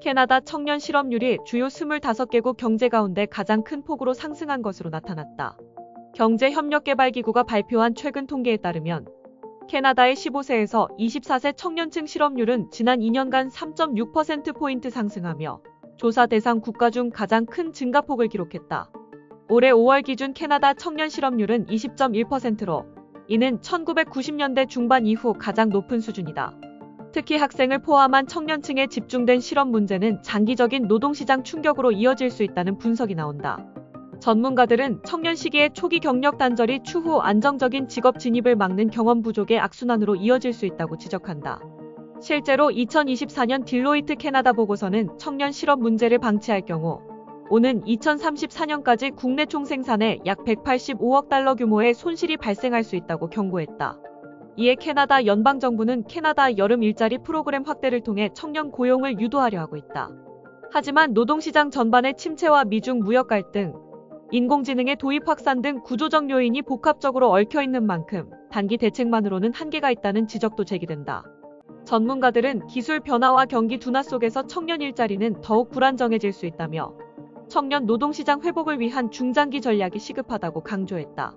캐나다 청년 실업률이 주요 25개국 경제 가운데 가장 큰 폭으로 상승한 것으로 나타났다. 경제협력개발기구가 발표한 최근 통계에 따르면 캐나다의 15세에서 24세 청년층 실업률은 지난 2년간 3.6%포인트 상승하며 조사 대상 국가 중 가장 큰 증가폭을 기록했다. 올해 5월 기준 캐나다 청년 실업률은 20.1%로 이는 1990년대 중반 이후 가장 높은 수준이다. 특히 학생을 포함한 청년층에 집중된 실업 문제는 장기적인 노동시장 충격으로 이어질 수 있다는 분석이 나온다. 전문가들은 청년 시기의 초기 경력 단절이 추후 안정적인 직업 진입을 막는 경험 부족의 악순환으로 이어질 수 있다고 지적한다. 실제로 2024년 딜로이트 캐나다 보고서는 청년 실업 문제를 방치할 경우 오는 2034년까지 국내 총생산에 약 185억 달러 규모의 손실이 발생할 수 있다고 경고했다. 이에 캐나다 연방정부는 캐나다 여름 일자리 프로그램 확대를 통해 청년 고용을 유도하려 하고 있다. 하지만 노동시장 전반의 침체와 미중 무역 갈등, 인공지능의 도입 확산 등 구조적 요인이 복합적으로 얽혀 있는 만큼 단기 대책만으로는 한계가 있다는 지적도 제기된다. 전문가들은 기술 변화와 경기 둔화 속에서 청년 일자리는 더욱 불안정해질 수 있다며 청년 노동시장 회복을 위한 중장기 전략이 시급하다고 강조했다.